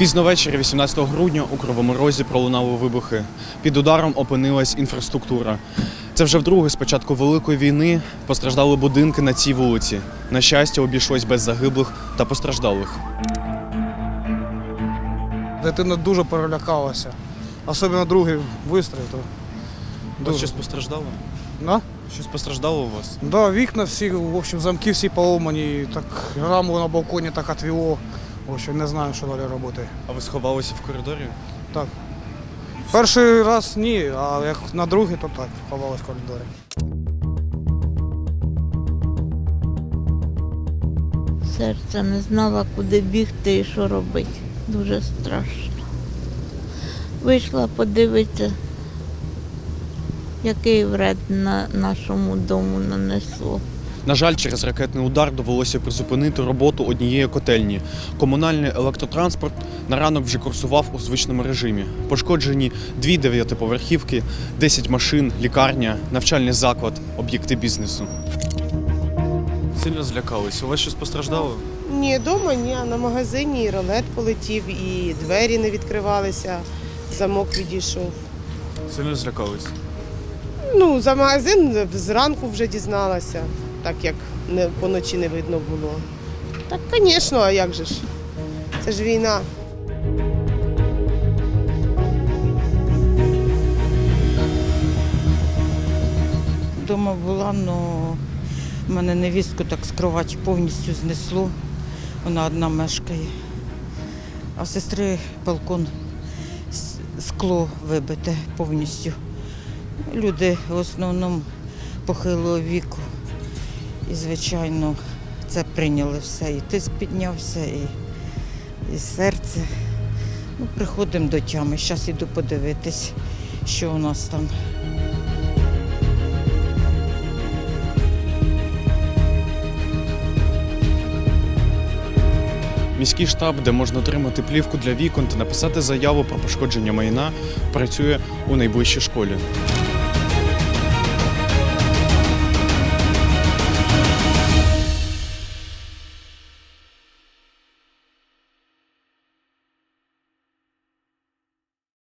Пізно ввечері, 18 грудня, у Кривому Розі пролунали вибухи. Під ударом опинилась інфраструктура. Це вже вдруге з початку Великої війни постраждали будинки на цій вулиці. На щастя, обійшлось без загиблих та постраждалих. Дитина дуже перелякалася. Особливо другий вистріл. То дуже. щось постраждало? Да? Щось постраждало у вас? Да, вікна всі, в общем, замки всі поломані, так раму на балконі так отвело. В общем, не знаю, що далі робити. А ви сховалися в коридорі? Так. Перший раз ні, а як на другий, то так, ховалась в коридорі. Серце не знала, куди бігти і що робити. Дуже страшно. Вийшла подивитися, який вред на нашому дому нанесло. На жаль, через ракетний удар довелося призупинити роботу однієї котельні. Комунальний електротранспорт на ранок вже курсував у звичному режимі. Пошкоджені дві дев'ятиповерхівки, 10 машин, лікарня, навчальний заклад, об'єкти бізнесу. Сильно злякалися. У вас щось постраждало? Ні, вдома ні, а на магазині і ролет полетів, і двері не відкривалися, замок відійшов. Сильно злякалися. Ну, за магазин зранку вже дізналася, так як не, поночі не видно було. Так, звісно, а як же ж? Це ж війна. Дома була, але в мене невістку так з кроваті повністю знесло. Вона одна мешкає. А сестри балкон скло вибите повністю. Люди в основному похилого віку. І, звичайно, це прийняли все. І тиск піднявся, і, і серце. Ну, приходимо до тями. Зараз іду подивитись, що у нас там. Міський штаб, де можна отримати плівку для вікон та написати заяву про пошкодження майна, працює у найближчій школі.